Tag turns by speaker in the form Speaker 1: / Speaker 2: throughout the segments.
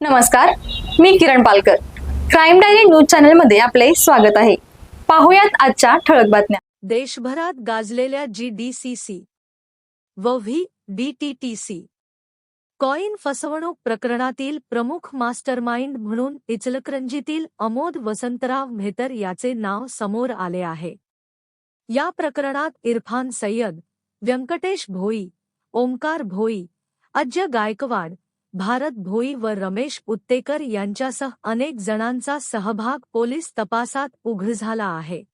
Speaker 1: नमस्कार मी Kiran Palkar. Crime diary news चॅनलमध्ये आपले स्वागत आहे. पाहुयात आजच्या ठळक बातम्या.
Speaker 2: देशभरात गाजलेल्या जी डी सी सी व V D T T C coin फसवणूक प्रकरणातील प्रमुख मास्टरमाइंड म्हणून इचलकरंजीतील अमोद वसंतराव मेहतर याचे नाव समोर आले आहे. या प्रकरणात इरफान सय्यद व्यंकटेश भोई ओंकार भोई अज्य गायकवाड भारत भोई व रमेश उत्तेकर यांच्यासह अनेक जणांचा सहभाग पोलीस तपासात उघड झाला आहे.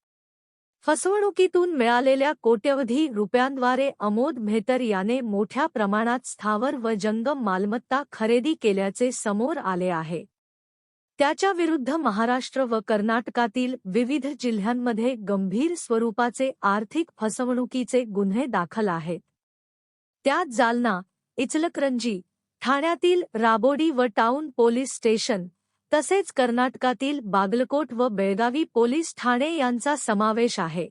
Speaker 2: फसवणुकीतून मिळालेल्या कोट्यवधी रुपयांद्वारे अमोद मेहतर याने मोठ्या प्रमाणात स्थावर व जंगम मालमत्ता खरेदी केल्याचे समोर आले आहे. त्याच्या विरुद्ध महाराष्ट्र व कर्नाटकातील विविध जिल्ह्यांमध्ये गंभीर स्वरूपाचे आर्थिक फसवणुकीचे गुन्हे दाखल आहेत. त्यात जालना इचलकरंजी ठाण्यातील राबोडी व टाउन पोलीस स्टेशन तसेच कर्नाटकातील बागलकोट व बेळगावी पोलीस ठाणे यांचा समावेश आहे.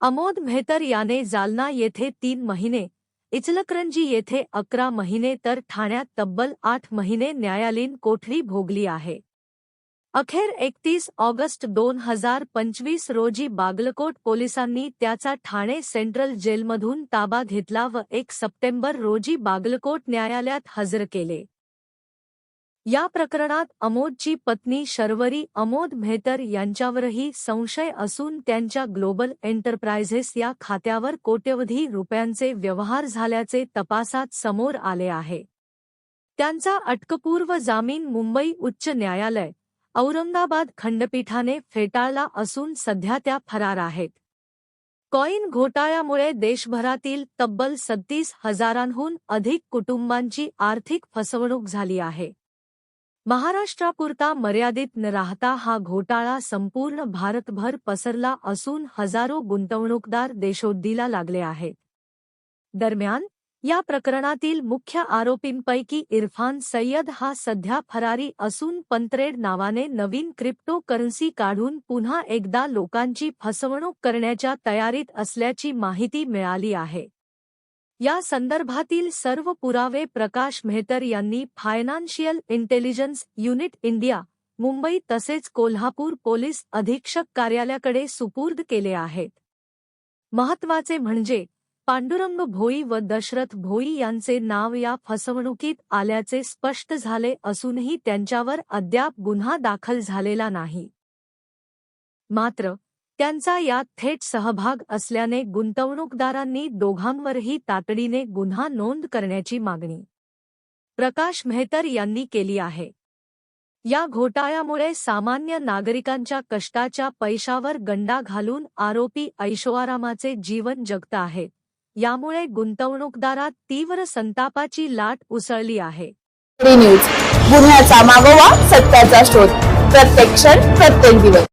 Speaker 2: अमोद मेहतर याने जालना येथे तीन महिने इचलकरंजी येथे अकरा महिने तर ठाण्यात तब्बल आठ महिने न्यायालयीन कोठडी भोगली आहे. अखेर एकतीस ऑगस्ट दोन हजार पंचवीस रोजी बागलकोट पोलिसांनी त्याचा ठाणे सेंट्रल जेलमधून ताबा घेतला व एक सप्टेंबर रोजी बागलकोट न्यायालयात हजर केले. या प्रकरणात अमोदची पत्नी शर्वरी अमोद मेहतर यांच्यावरही संशय असून त्यांच्या ग्लोबल एंटरप्राइझेस या खात्यावर कोट्यवधी रुपयांचे व्यवहार झाल्याचे तपासात समोर आले आहे. त्यांचा अटकपूर्व जामीन मुंबई उच्च न्यायालय औरंगाबाद खंडपीठाने फेटाळला असून सध्या त्या फरार आहेत. कॉईन घोटाळ्यामुळे देशभरातील तब्बल सत्तीस हजारांहून अधिक कुटुंबांची आर्थिक फसवणूक झाली आहे. महाराष्ट्रापुरता मर्यादित न राहता हा घोटाळा संपूर्ण भारतभर पसरला असून हजारो गुंतवणूकदार देशोद्दीला लागले आहेत. दरम्यान या प्रकरणातील मुख्य आरोपींपैकी इरफान सय्यद हा सध्या फरारी असून पंत्रेड नावाने नवीन क्रिप्टो करन्सी काढून पुन्हा एकदा लोकांची फसवणूक करण्याच्या तयारीत असल्याची माहिती मिळाली आहे. या संदर्भातील सर्व पुरावे प्रकाश मेहतर यांनी financial intelligence unit India Mumbai तसेच कोल्हापूर पोलीस अधीक्षक कार्यालयाकडे सुपूर्द केले आहेत. महत्त्वाचे म्हणजे पांडुरंग भोई व दशरथ भोई यांचे नाव या फसवणुकीत आल्याचे स्पष्ट झाले असूनही त्यांच्यावर अद्याप गुन्हा दाखल झालेला नाही. मात्र त्यांचा यात थेट सहभाग असल्याने गुंतवणूकदारांनी दोघांवरही तातडीने गुन्हा नोंद करण्याची मागणी प्रकाश मेहतर यांनी केली आहे. या घोटाळ्यामुळे सामान्य नागरिकांच्या कष्टाच्या पैशावर गंडा घालून आरोपी ऐशोआरामाचे जीवन जगत आहेत. यामुळे गुंतवणूकदारात तीव्र संतापाची लाट उसळली आहे.
Speaker 3: न्यूज. गुन्ह्याचा मागोवा सत्याचा शोध. प्रत्येक क्षण प्रत्येक दिवस.